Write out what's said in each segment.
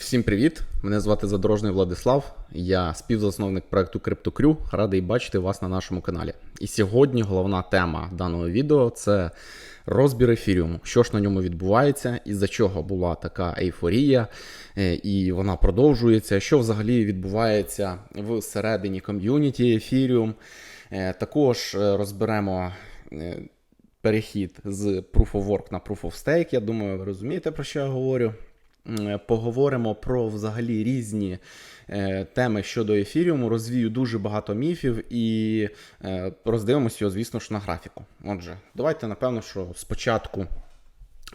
Всім привіт! Мене звати Задорожний Владислав. Я співзасновник проекту CryptoCrew. Радий бачити вас на нашому каналі. І сьогодні головна тема даного відео це розбір ефіріуму. Що ж на ньому відбувається, із-за чого була така ейфорія, е, і вона продовжується. Що взагалі відбувається всередині ком'юніті ефіріум. Е, Також е, розберемо. Перехід з Proof of Work на Proof of Stake. Я думаю, ви розумієте, про що я говорю. М, Поговоримо про взагалі різні е, теми щодо ефіріуму. Розвію дуже багато міфів і е, роздивимося його, звісно ж, на графіку. Отже, давайте, напевно, що спочатку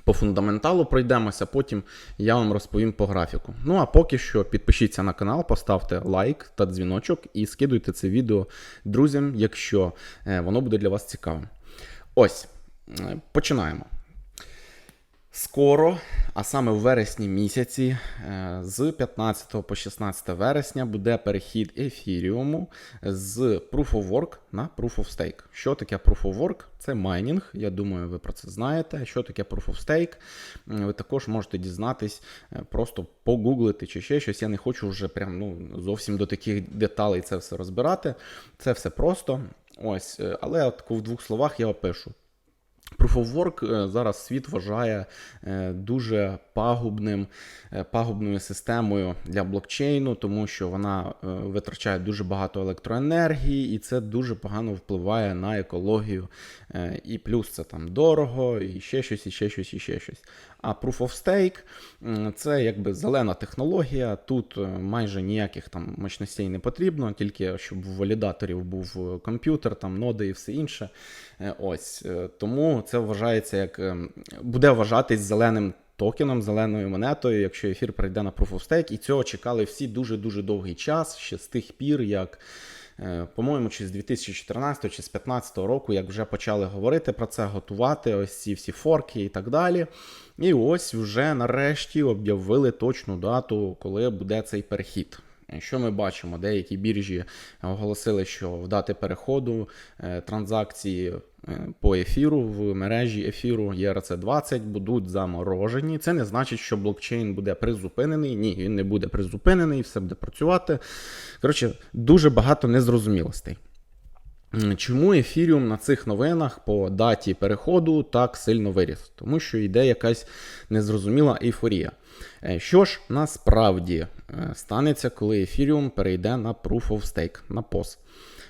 по фундаменталу пройдемося, потім я вам розповім по графіку. Ну а поки що підпишіться на канал, поставте лайк та дзвіночок і скидуйте це відео друзям, якщо е, воно буде для вас цікавим. Ось, е, починаємо. Скоро, а саме в вересні місяці, е, з 15 по 16 вересня буде перехід ефіріуму з Proof of Work на Proof of Stake. Що таке Proof of Work? Це майнінг. Я думаю, ви про це знаєте. Що таке Proof of Stake? Ви також можете дізнатись, е, просто погуглити чи ще щось. Я не хочу вже прям ну, зовсім до таких деталей це все розбирати. Це все просто. Ось, е, але от в двох словах я опишу. Proof of Work е, зараз світ вважає е, дуже пагубним, е, пагубною системою для блокчейну, тому що вона витрачає дуже багато електроенергії, і це дуже погано впливає на екологію. І плюс це там дорого, і ще щось, і ще щось, і ще щось. А Proof of Stake це якби зелена технологія. Тут е, майже ніяких там мощностей не потрібно, тільки щоб у валідаторів був е, комп'ютер, там ноди і все інше. Е, Ось тому це вважається як ем, буде вважатись зеленим токеном, зеленою монетою, якщо ефір прийде на Proof of Stake. І цього чекали всі дуже дуже довгий час, ще з тих пір, як. Е, По-моєму, чи з 2014 чи з 2015 року, як вже почали говорити про це, готувати ось ці всі форки і так далі. І ось вже нарешті об'явили точну дату, коли буде цей перехід. Е, Що ми бачимо? Деякі біржі оголосили, що в дати переходу е, транзакції по ефіру в мережі ефіру ERC20 будуть заморожені. Це не значить, що блокчейн буде призупинений. Ні, він не буде призупинений, все буде працювати. Коротше, дуже багато незрозумілостей. Чому ефіріум на цих новинах по даті переходу так сильно виріс? Тому що йде якась незрозуміла ейфорія. Е, Що ж насправді е, станеться, коли ефіріум перейде на Proof of Stake, на POS?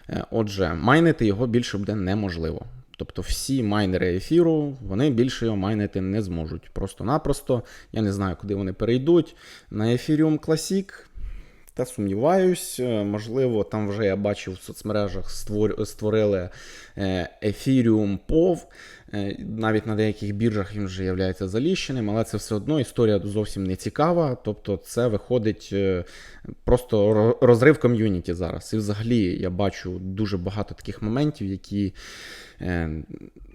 Е, Отже, майнити його більше буде неможливо. Тобто всі майнери ефіру вони більше його майнити не зможуть. Просто-напросто, я не знаю, куди вони перейдуть. На Ethereum Classic та сумніваюсь, е, можливо, там вже я бачив в соцмережах створили е, Ethereum POV. Е, Навіть на деяких біржах він вже є заліщеним, але це все одно історія зовсім не цікава. Тобто, це виходить е, просто розрив ком'юніті зараз. І взагалі я бачу дуже багато таких моментів, які е,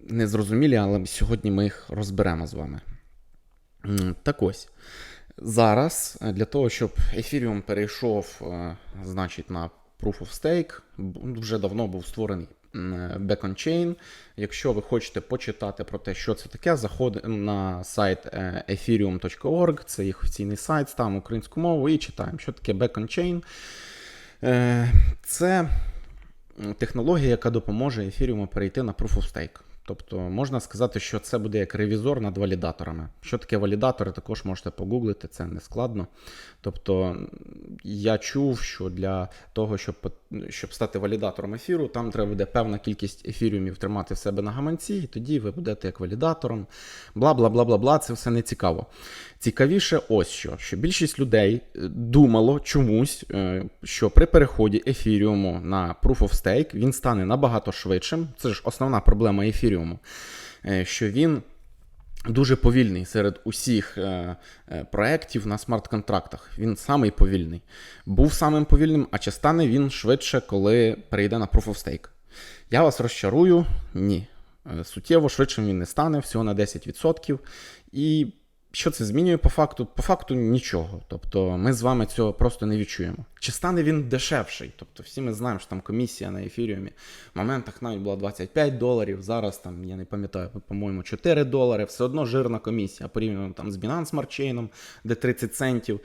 незрозумілі, але сьогодні ми їх розберемо з вами. Так ось. Зараз для того, щоб Ethereum перейшов, значить, на Proof of Stake, вже давно був створений м, е, Beacon Chain. Якщо ви хочете почитати про те, що це таке, заходимо на сайт е, ethereum.org, це їх офіційний сайт, ставимо українську мову і читаємо, що таке Beacon Chain. Е, Це технологія, яка допоможе Ethereum перейти на Proof of Stake. Тобто можна сказати, що це буде як ревізор над валідаторами. Що таке валідатори, також можете погуглити, це не складно. Тобто я чув, що для того, щоб, щоб стати валідатором ефіру, там треба буде певна кількість ефіріумів тримати в себе на гаманці, і тоді ви будете як валідатором. Бла бла бла бла бла. Це все не цікаво. Цікавіше, ось що, що більшість людей е, думало чомусь, е, що при переході ефіріуму на Proof of Stake він стане набагато швидшим. Це ж основна проблема ефіріуму, е, що він. Дуже повільний серед усіх е, е, проєктів на смарт-контрактах. Він самий повільний. Був самим повільним, а чи стане він швидше, коли перейде на Proof of Stake? Я вас розчарую, ні. Е, Суттєво швидшим він не стане, всього на 10%. І що це змінює по факту? По факту нічого. Тобто ми з вами цього просто не відчуємо. Чи стане він дешевший? Тобто всі ми знаємо, що там комісія на ефіріумі в моментах навіть була 25 доларів, зараз там, я не пам'ятаю, по-моєму, 4 долари, все одно жирна комісія порівняно там з Binance Smart Chain, де 30 центів.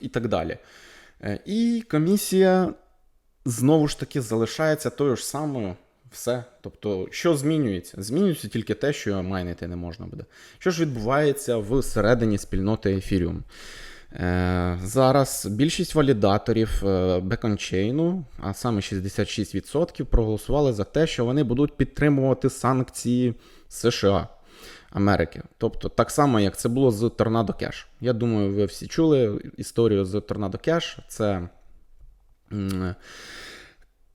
і так далі. Е, І комісія знову ж таки залишається тою ж самою. Все. Тобто, що змінюється? Змінюється тільки те, що майнити не можна буде. Що ж відбувається всередині спільноти Ethereum? Е, Зараз більшість валідаторів бекончейну, а саме 66%, проголосували за те, що вони будуть підтримувати санкції США. Америки. Тобто, так само, як це було з Tornado Cash. Я думаю, ви всі чули історію з Tornado Cash. Це.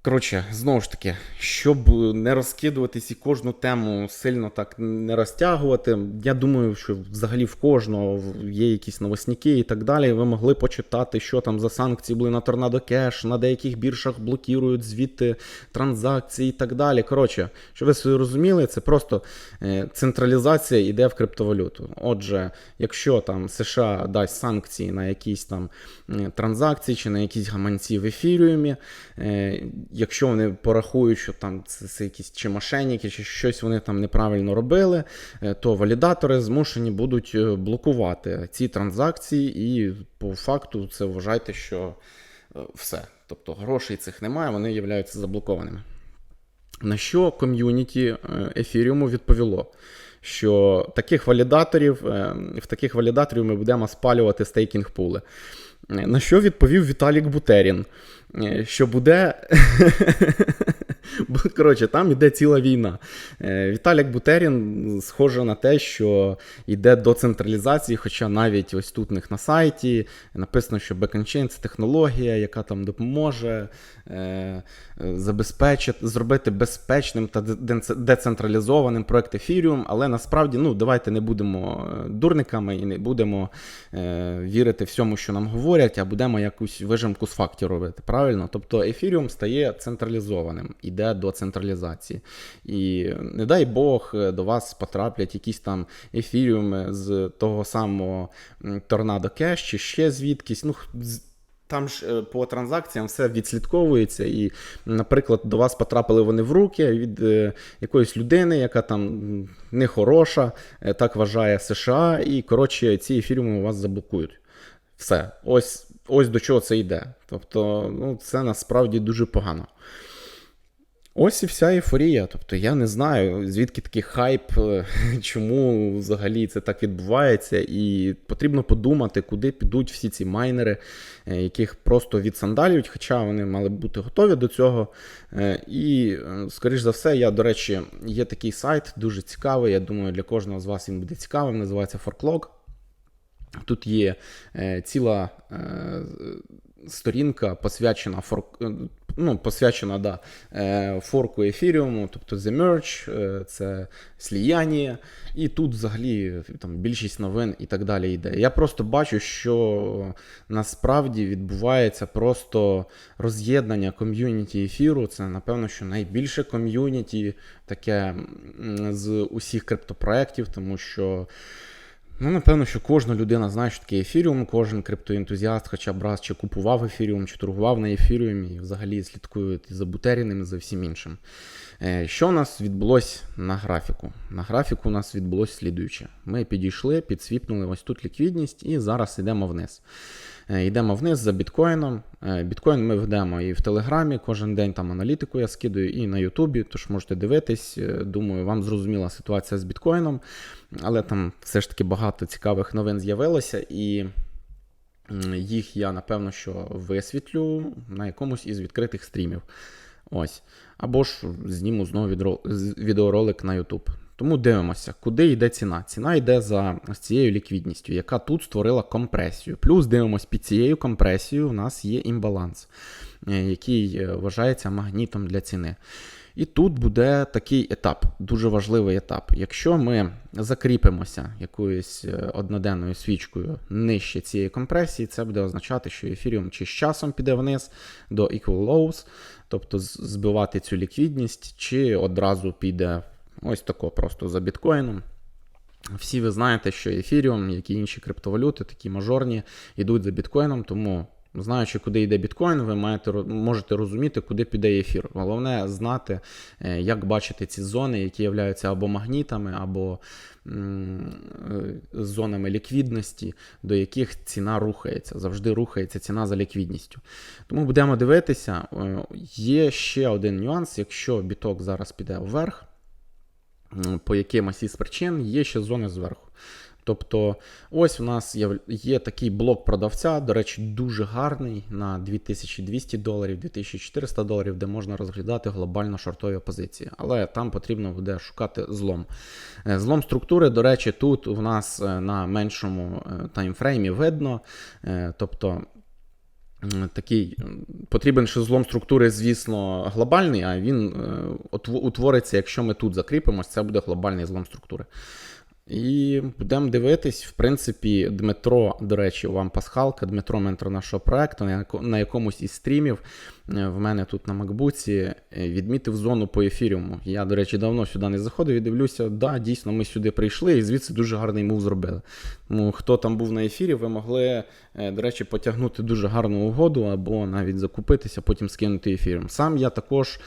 Коротше, знову ж таки, щоб не розкидуватись і кожну тему сильно так не розтягувати, я думаю, що взагалі в кожного є якісь новосніки і так далі. Ви могли почитати, що там за санкції були на Tornado Cash, на деяких біржах блокують звідти транзакції і так далі. Коротше, щоб ви собі розуміли, це просто е, централізація йде в криптовалюту. Отже, якщо там США дасть санкції на якісь там е, транзакції чи на якісь гаманці в ефіріумі, е, якщо вони порахують, що там це, це якісь чи мошенники, чи щось вони там неправильно робили, е, то валідатори змушені будуть е, блокувати ці транзакції, і по факту це вважайте, що е, все. Тобто грошей цих немає, вони являються заблокованими. На що ком'юніті ефіріуму відповіло? Що таких валідаторів, в таких валідаторів ми будемо спалювати стейкінг пули. На що відповів Віталік Бутерін? Е, Що буде. Коротше, там йде ціла війна. Е, Віталік Бутерін схоже на те, що йде до централізації, хоча навіть ось тут у них на сайті написано, що бекенчейн це технологія, яка там допоможе е, забезпечити, зробити безпечним та децентралізованим проект Ethereum, але насправді ну, давайте не будемо е, дурниками і не будемо вірити всьому, що нам говорять, а будемо якусь вижимку з фактів робити. Правильно? Тобто Ethereum стає централізованим, іде до централізації. І не дай Бог до вас потраплять якісь там ефіріуми з того самого Tornado Cash чи ще звідкись. Ну, там ж е, по транзакціям все відслідковується, і, наприклад, до вас потрапили вони в руки від е, якоїсь людини, яка там нехороша, е, так вважає США, і коротше, ці ефіріуми у вас заблокують. Все, ось, ось до чого це йде. Тобто, ну, це насправді дуже погано. Ось і вся ейфорія. Тобто я не знаю, звідки такий хайп, е, чому взагалі це так відбувається, і потрібно подумати, куди підуть всі ці майнери, е, яких просто відсандалюють, хоча вони мали бути готові до цього. Е, І, скоріш за все, я, до речі, є такий сайт, дуже цікавий. Я думаю, для кожного з вас він буде цікавим. Називається Forklog. Тут є ціла сторінка, посвячена форк, е, ну, посвячена да, е, форку ефіріуму, тобто The Merge, е, це сліяння, і тут взагалі там, більшість новин і так далі йде. Я просто бачу, що насправді відбувається просто роз'єднання ком'юніті ефіру. Це, напевно, що найбільше ком'юніті таке з усіх криптопроєктів, тому що. Ну, напевно, що кожна людина знає, що таке ефіріум, кожен криптоентузіаст, хоча б раз чи купував ефіріум, чи торгував на ефіріумі, і взагалі слідкують і за бутеріним, і за всім іншим. Е, Що у нас відбулось на графіку? На графіку у нас відбулось слідуюче. Ми підійшли, підсвіпнули ось тут ліквідність, і зараз йдемо вниз. Е, Йдемо вниз за біткоїном. Е, Біткоін ми ведемо і в Телеграмі, кожен день там аналітику я скидаю, і на Ютубі, тож можете дивитись. Думаю, вам зрозуміла ситуація з біткоїном, але там все ж таки багато цікавих новин з'явилося, і їх я напевно що висвітлю на якомусь із відкритих стрімів. Ось. Або ж зніму знову відро- відеоролик на YouTube. Тому дивимося, куди йде ціна. Ціна йде за цією ліквідністю, яка тут створила компресію. Плюс дивимось, під цією компресією у нас є імбаланс, е, який е, вважається магнітом для ціни. І тут буде такий етап, дуже важливий етап. Якщо ми закріпимося якоюсь е, одноденною свічкою нижче цієї компресії, це буде означати, що ефіріум чи з часом піде вниз до equal lows, тобто збивати цю ліквідність, чи одразу піде ось тако просто за біткоїном. Всі ви знаєте, що ефіріум, як і інші криптовалюти, такі мажорні, йдуть за біткоїном, тому Знаючи, куди йде біткоін, ви маєте можете розуміти, куди піде ефір. Головне знати, е, як бачити ці зони, які являються або магнітами, або е, зонами ліквідності, до яких ціна рухається. Завжди рухається ціна за ліквідністю. Тому будемо дивитися. Е, Є ще один нюанс: якщо біток зараз піде вверх, по якимось із причин, є ще зони зверху. Тобто, ось у нас є, є такий блок продавця, до речі, дуже гарний на 2200 доларів, 2400 доларів, де можна розглядати глобально шортові позиції. Але там потрібно буде шукати злом. Е, Злом структури, до речі, тут у нас е, на меншому е, таймфреймі видно. Тобто такий потрібен ще злом структури, звісно, глобальний, а він утвориться, якщо ми тут закріпимось, це буде глобальний злом структури. І будемо дивитись, в принципі, Дмитро, до речі, вам пасхалка, Дмитро, ментор нашого проекту, на яко- на якомусь із стрімів е, в мене тут на Макбуці е, відмітив зону по ефіріуму. Я, до речі, давно сюди не заходив і дивлюся, да, дійсно, ми сюди прийшли і звідси дуже гарний мув зробили. Тому хто там був на ефірі, ви могли, е, до речі, потягнути дуже гарну угоду або навіть закупитися, потім скинути ефіріум. Сам я також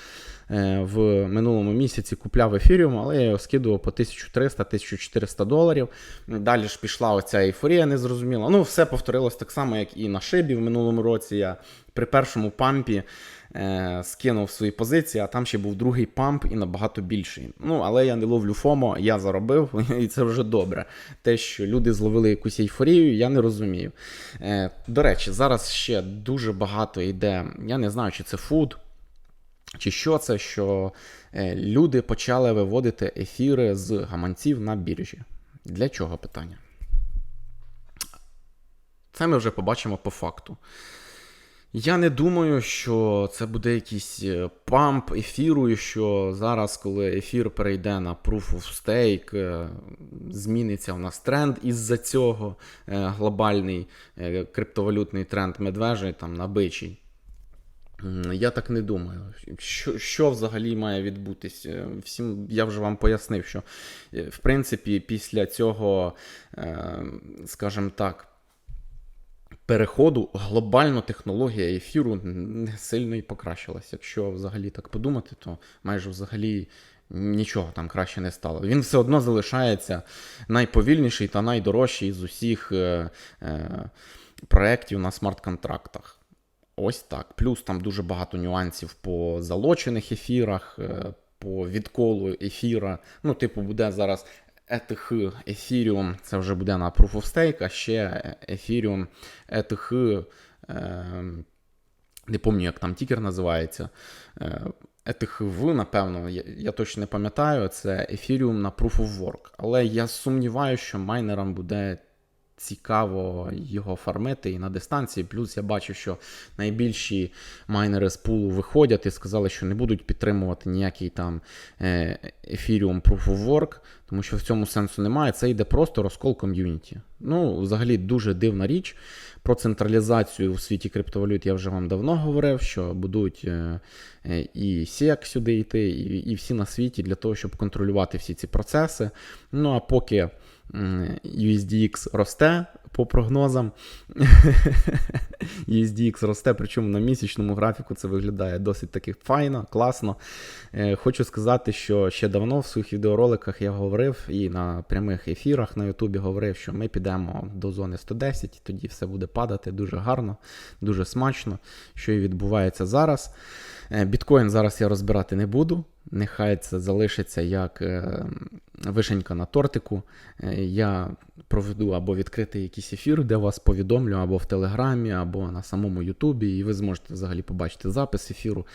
в минулому місяці купляв ефіріум, але я його скидував по 1300-1400 доларів. Далі ж пішла оця ейфорія незрозуміла. Ну, все повторилось так само, як і на шибі в минулому році. Я при першому пампі е, скинув свої позиції, а там ще був другий памп і набагато більший. Ну, але я не ловлю ФОМО, я заробив, і це вже добре. Те, що люди зловили якусь ейфорію, я не розумію. Е, до речі, зараз ще дуже багато йде. Я не знаю, чи це фуд. Чи що це, що е, люди почали виводити ефіри з гаманців на біржі? Для чого питання? Це ми вже побачимо по факту. Я не думаю, що це буде якийсь е, памп ефіру, і що зараз, коли ефір перейде на Proof of Stake, е, зміниться в нас тренд із-за цього глобальний криптовалютний тренд медвежий там на бичий. Я так не думаю. Що, що взагалі має відбутись? Е, Всім я вже вам пояснив, що е, в принципі після цього, е, скажімо так, переходу глобально технологія ефіру не сильно і покращилась. Якщо взагалі так подумати, то майже взагалі. Нічого там краще не стало. Він все одно залишається найповільніший та найдорожчий з усіх е, е, проєктів на смарт-контрактах. Ось так. Плюс там дуже багато нюансів по залочених ефірах, е, по відколу ефіра. Ну, типу, буде зараз ETH Ethereum, це вже буде на Proof of Stake, а ще Ethereum ETH, е, не пам'ятаю, як там тікер називається. Е, ETHV, напевно, я, я точно не пам'ятаю, це Ethereum на Proof of Work. Але я сумніваюся, що майнерам буде цікаво його фармити і на дистанції. Плюс я бачу, що найбільші майнери з пулу виходять і сказали, що не будуть підтримувати ніякий там е, Ethereum Proof of Work, тому що в цьому сенсу немає. Це йде просто розкол ком'юніті. Ну, взагалі, дуже дивна річ. Про централізацію в світі криптовалют я вже вам давно говорив, що будуть е, е, і SEC сюди йти, і, всі на світі для того, щоб контролювати всі ці процеси. Ну а поки USDX росте по прогнозам, USDX росте, причому на місячному графіку це виглядає досить таки файно, класно. Е, Хочу сказати, що ще давно в своїх відеороликах я говорив і на прямих ефірах на Ютубі говорив, що ми підемо до зони 110, і тоді все буде падати дуже гарно, дуже смачно, що і відбувається зараз. Е, Біткоін зараз я розбирати не буду. Нехай це залишиться як е, вишенька на тортику. Е, Я проведу або відкритий якийсь ефір, де вас повідомлю, або в Телеграмі, або на самому Ютубі, і ви зможете взагалі побачити запис ефіру,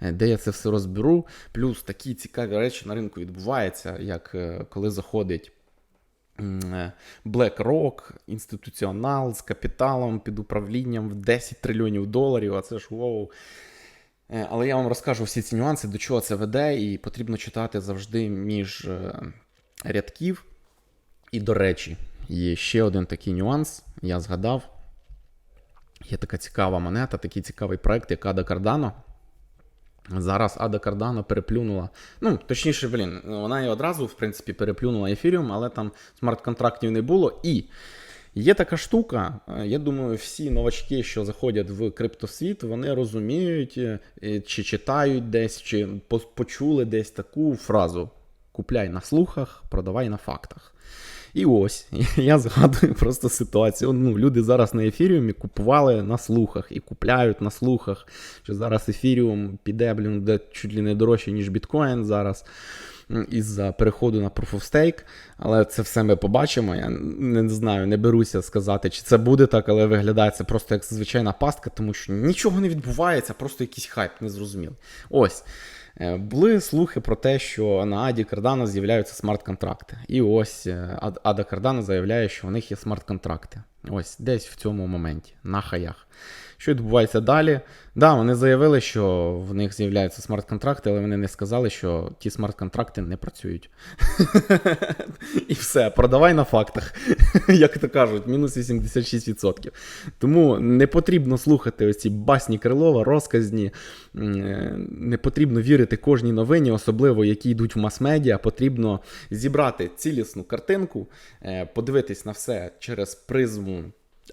е, де я це все розберу. Плюс такі цікаві речі на ринку відбуваються, як коли заходить. BlackRock, інституціонал з капіталом під управлінням в 10 трильйонів доларів. А це ж вау. Е, Але я вам розкажу всі ці нюанси, до чого це веде, і потрібно читати завжди між е, рядків. І, до речі, є ще один такий нюанс, я згадав. Є така цікава монета, такий цікавий проект, як Ада Cardano. Зараз Ада Cardano переплюнула. Ну, точніше, блін, вона і одразу, в принципі, переплюнула ефіріум, але там смарт-контрактів не було. І Є така штука, е, я думаю, всі новачки, що заходять в криптосвіт, вони розуміють, е, чи читають десь, чи почули десь таку фразу: купляй на слухах, продавай на фактах. І ось я згадую просто ситуацію. Ну, люди зараз на ефіріумі купували на слухах і купляють на слухах, що зараз ефіріум піде, блін, де чуть ли не дорожче, ніж біткоін зараз. Із-за переходу на Proof of Stake, але це все ми побачимо. Я не знаю, не беруся сказати, чи це буде так, але виглядає це просто як звичайна пастка, тому що нічого не відбувається, просто якийсь хайп незрозумілий. Ось. Е, Були слухи про те, що на Аді Кардана з'являються смарт-контракти. І ось е, Ада Кардана заявляє, що у них є смарт-контракти. Ось десь в цьому моменті, на хаях. Що відбувається далі? Да, вони заявили, що в них з'являються смарт-контракти, але вони не сказали, що ті смарт-контракти не працюють. І все, продавай на фактах, як то кажуть, мінус 86%. Тому не потрібно слухати оці басні Крилова, розказні, е, не потрібно вірити кожній новині, особливо які йдуть в мас-медіа. Потрібно зібрати цілісну картинку, е, подивитись на все через призму.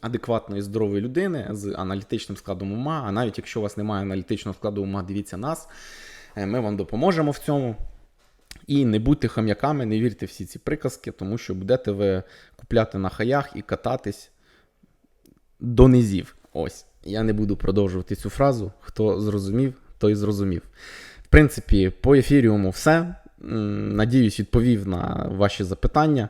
Адекватної здорової людини з аналітичним складом ума. А навіть якщо у вас немає аналітичного складу ума, дивіться нас. Е, Ми вам допоможемо в цьому. І не будьте хам'яками, не вірте всі ці приказки, тому що будете ви купляти на хаях і кататись до низів. Ось. Я не буду продовжувати цю фразу. Хто зрозумів, той зрозумів. В принципі, по ефіріуму все. Надіюсь, відповів на ваші запитання.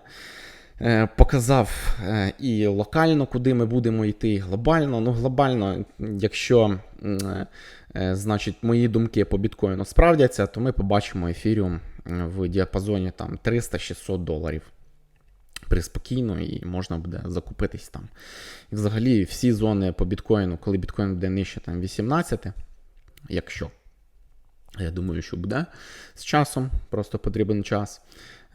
Е, Показав е, і локально, куди ми будемо йти, і глобально. Ну, глобально, якщо е, значить, мої думки по біткоїну справдяться, то ми побачимо ефіріум в діапазоні там 300-600 доларів. Приспокійно і можна буде закупитись там. І взагалі всі зони по біткоїну, коли біткоін буде нижче там 18, якщо. Я думаю, що буде з часом, просто потрібен час.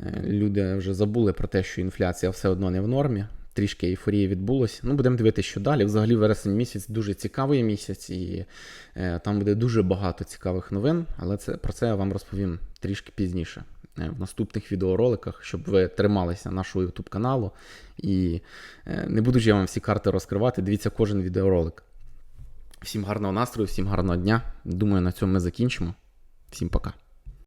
Е, Люди вже забули про те, що інфляція все одно не в нормі. Трішки ейфорії відбулося. Ну, будемо дивитися, що далі. Взагалі, вересень місяць дуже цікавий місяць, і е, там буде дуже багато цікавих новин, але це, про це я вам розповім трішки пізніше е, в наступних відеороликах, щоб ви трималися нашого YouTube каналу. І е, не буду ж я вам всі карти розкривати. Дивіться кожен відеоролик. Всім гарного настрою, всім гарного дня. Думаю, на цьому ми закінчимо. Всім пока.